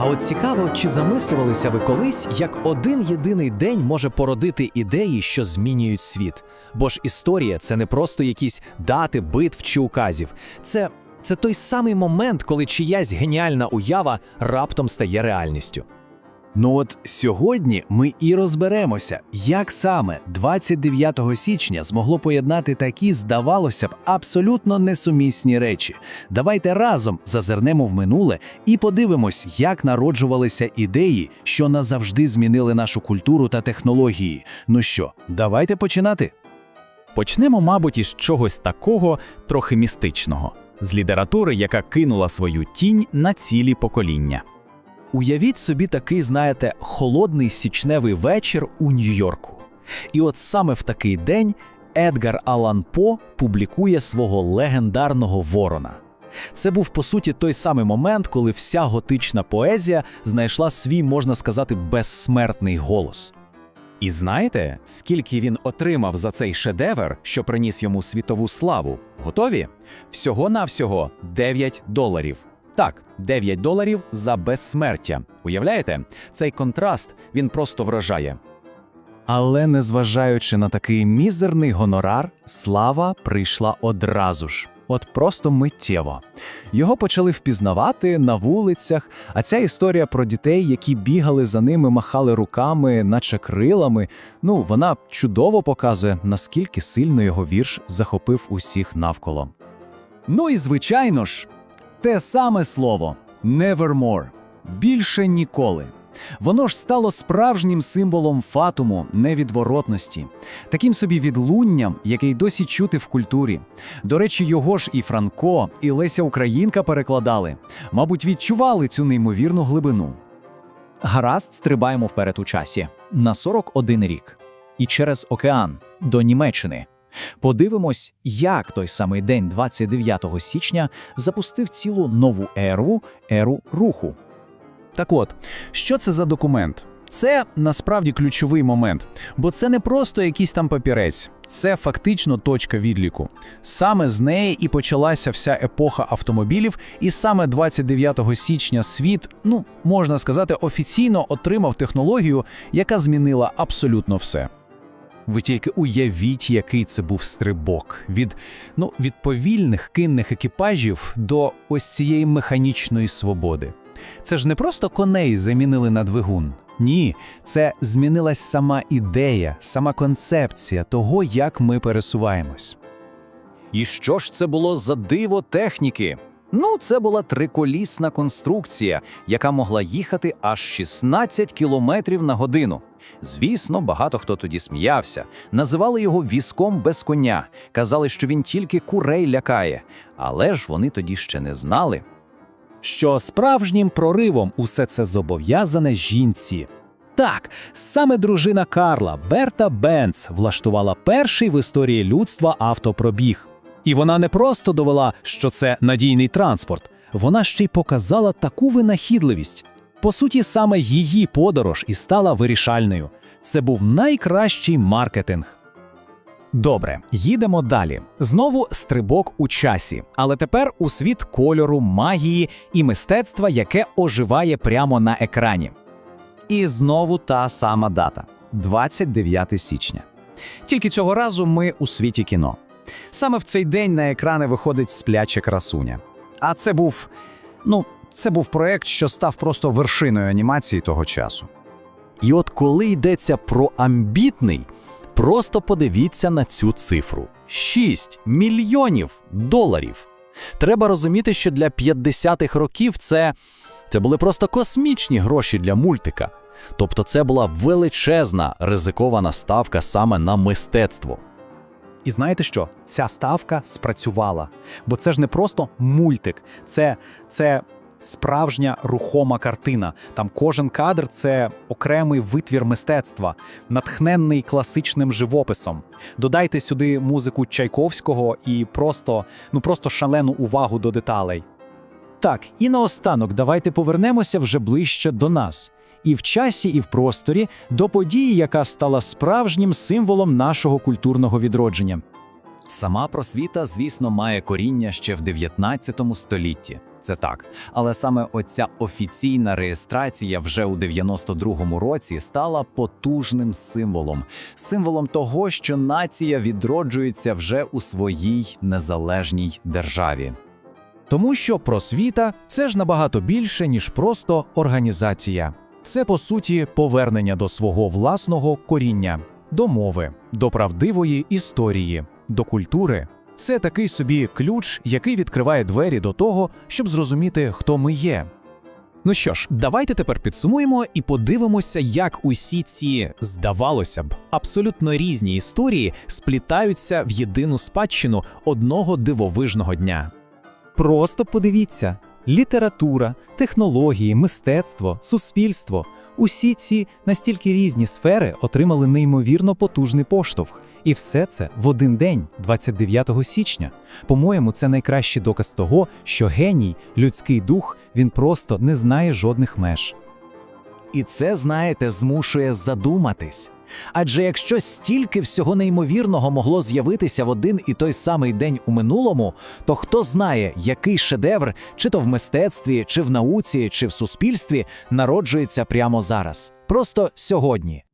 А от цікаво, чи замислювалися ви колись, як один єдиний день може породити ідеї, що змінюють світ? Бо ж історія це не просто якісь дати, битв чи указів. Це, це той самий момент, коли чиясь геніальна уява раптом стає реальністю. Ну от сьогодні ми і розберемося, як саме 29 січня змогло поєднати такі, здавалося б, абсолютно несумісні речі. Давайте разом зазирнемо в минуле і подивимось, як народжувалися ідеї, що назавжди змінили нашу культуру та технології. Ну що, давайте починати. Почнемо, мабуть, із чогось такого трохи містичного, з літератури, яка кинула свою тінь на цілі покоління. Уявіть собі такий, знаєте, холодний січневий вечір у Нью-Йорку. І от саме в такий день Едгар Алан По публікує свого легендарного ворона. Це був по суті той самий момент, коли вся готична поезія знайшла свій, можна сказати, безсмертний голос. І знаєте, скільки він отримав за цей шедевр, що приніс йому світову славу? Готові? Всього-навсього 9 доларів. Так, 9 доларів за безсмертя. Уявляєте? Цей контраст він просто вражає. Але незважаючи на такий мізерний гонорар, слава прийшла одразу ж. От просто миттєво. Його почали впізнавати на вулицях, а ця історія про дітей, які бігали за ними, махали руками, наче крилами. Ну, вона чудово показує, наскільки сильно його вірш захопив усіх навколо. Ну і звичайно ж, те саме слово «nevermore» – більше ніколи. Воно ж стало справжнім символом фатуму, невідворотності, таким собі відлунням, який досі чути в культурі. До речі, його ж і Франко, і Леся Українка перекладали, мабуть, відчували цю неймовірну глибину. Гаразд, стрибаємо вперед у часі на 41 рік. І через океан до Німеччини. Подивимось, як той самий день, 29 січня, запустив цілу нову еру еру руху. Так от, що це за документ? Це насправді ключовий момент, бо це не просто якийсь там папірець, це фактично точка відліку. Саме з неї і почалася вся епоха автомобілів, і саме 29 січня світ, ну можна сказати, офіційно отримав технологію, яка змінила абсолютно все. Ви тільки уявіть, який це був стрибок від, ну, від повільних кинних екіпажів до ось цієї механічної свободи. Це ж не просто коней замінили на двигун. Ні, це змінилась сама ідея, сама концепція того, як ми пересуваємось. І що ж це було за диво техніки? Ну, це була триколісна конструкція, яка могла їхати аж 16 кілометрів на годину. Звісно, багато хто тоді сміявся, називали його візком без коня, казали, що він тільки курей лякає. Але ж вони тоді ще не знали, що справжнім проривом усе це зобов'язане жінці. Так, саме дружина Карла Берта Бенц влаштувала перший в історії людства автопробіг. І вона не просто довела, що це надійний транспорт, вона ще й показала таку винахідливість. По суті, саме її подорож і стала вирішальною. Це був найкращий маркетинг. Добре, їдемо далі. Знову стрибок у часі, але тепер у світ кольору, магії і мистецтва, яке оживає прямо на екрані. І знову та сама дата 29 січня. Тільки цього разу ми у світі кіно. Саме в цей день на екрани виходить спляча красуня. А це був, ну, це був проект, що став просто вершиною анімації того часу. І от коли йдеться про амбітний. Просто подивіться на цю цифру: 6 мільйонів доларів. Треба розуміти, що для 50-х років це, це були просто космічні гроші для мультика. Тобто, це була величезна ризикована ставка саме на мистецтво. І знаєте що? Ця ставка спрацювала, бо це ж не просто мультик, це, це справжня рухома картина. Там кожен кадр це окремий витвір мистецтва, натхненний класичним живописом. Додайте сюди музику Чайковського і просто, ну просто шалену увагу до деталей. Так, і наостанок давайте повернемося вже ближче до нас. І в часі, і в просторі до події, яка стала справжнім символом нашого культурного відродження. Сама просвіта, звісно, має коріння ще в 19 столітті. це так. Але саме оця офіційна реєстрація вже у 92-му році стала потужним символом, символом того, що нація відроджується вже у своїй незалежній державі. Тому що просвіта це ж набагато більше, ніж просто організація. Це, по суті, повернення до свого власного коріння, до мови, до правдивої історії, до культури. Це такий собі ключ, який відкриває двері до того, щоб зрозуміти, хто ми є. Ну що ж, давайте тепер підсумуємо і подивимося, як усі ці, здавалося б, абсолютно різні історії сплітаються в єдину спадщину одного дивовижного дня. Просто подивіться: література, технології, мистецтво, суспільство усі ці настільки різні сфери отримали неймовірно потужний поштовх. І все це в один день, 29 січня. По-моєму, це найкращий доказ того, що геній, людський дух, він просто не знає жодних меж. І це, знаєте, змушує задуматись. Адже якщо стільки всього неймовірного могло з'явитися в один і той самий день у минулому, то хто знає, який шедевр, чи то в мистецтві, чи в науці, чи в суспільстві, народжується прямо зараз, просто сьогодні.